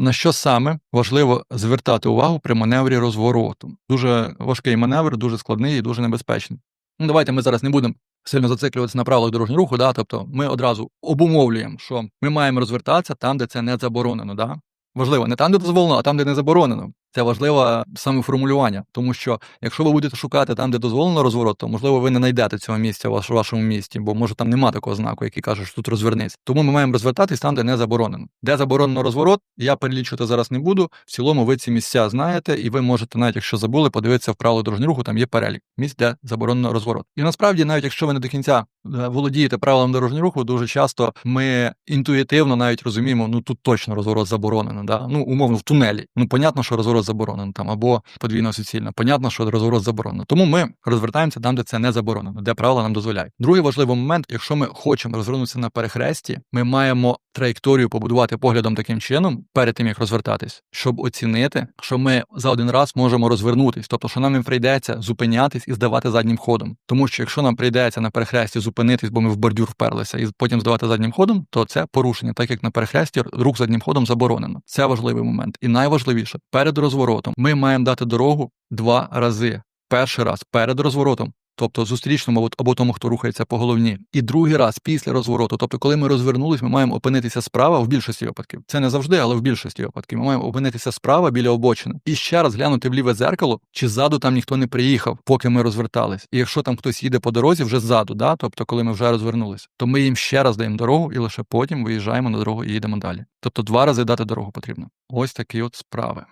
На що саме важливо звертати увагу при маневрі розвороту? Дуже важкий маневр, дуже складний і дуже небезпечний. Ну, давайте ми зараз не будемо сильно зациклюватися на правилах дорожнього руху, да? тобто ми одразу обумовлюємо, що ми маємо розвертатися там, де це не заборонено. Да? Важливо, не там, де дозволено, а там, де не заборонено. Це важливе саме формулювання, тому що якщо ви будете шукати там, де дозволено розворот, то можливо ви не знайдете цього місця в ваш- вашому місті, бо може там нема такого знаку, який каже, що тут розвернись. Тому ми маємо розвертатись там, де не заборонено. Де заборонено розворот, я перелічувати зараз не буду. В цілому ви ці місця знаєте, і ви можете, навіть якщо забули, подивитися в правило дорожнього руху, там є перелік місць, де заборонено розворот. І насправді, навіть якщо ви не до кінця володієте правилами дорожнього руху, дуже часто ми інтуїтивно навіть розуміємо, ну тут точно розворот заборонено. Да? Ну, умовно, в тунелі. Ну, понятно, що розворот заборонено там, або подвійно суцільно. Понятно, що розворот заборонено. Тому ми розвертаємося там, де це не заборонено, де правила нам дозволяють. Другий важливий момент, якщо ми хочемо розвернутися на перехресті, ми маємо траєкторію побудувати поглядом таким чином, перед тим як розвертатись, щоб оцінити, що ми за один раз можемо розвернутись, тобто, що нам не прийдеться зупинятись і здавати заднім ходом. Тому що якщо нам прийдеться на перехресті зупинитись, бо ми в бордюр вперлися, і потім здавати заднім ходом, то це порушення, так як на перехресті рух заднім ходом заборонено. Це важливий момент. І найважливіше перед розворотом ми маємо дати дорогу два рази. Перший раз перед розворотом. Тобто зустрічному або- тому, хто рухається по головні, і другий раз після розвороту. Тобто, коли ми розвернулись, ми маємо опинитися справа в більшості випадків. Це не завжди, але в більшості випадків. Ми маємо опинитися справа біля обочини і ще раз глянути в ліве дзеркало, чи ззаду там ніхто не приїхав, поки ми розвертались. І якщо там хтось їде по дорозі вже ззаду, да, тобто, коли ми вже розвернулись, то ми їм ще раз даємо дорогу і лише потім виїжджаємо на дорогу і їдемо далі. Тобто два рази дати дорогу потрібно. Ось такі от справи.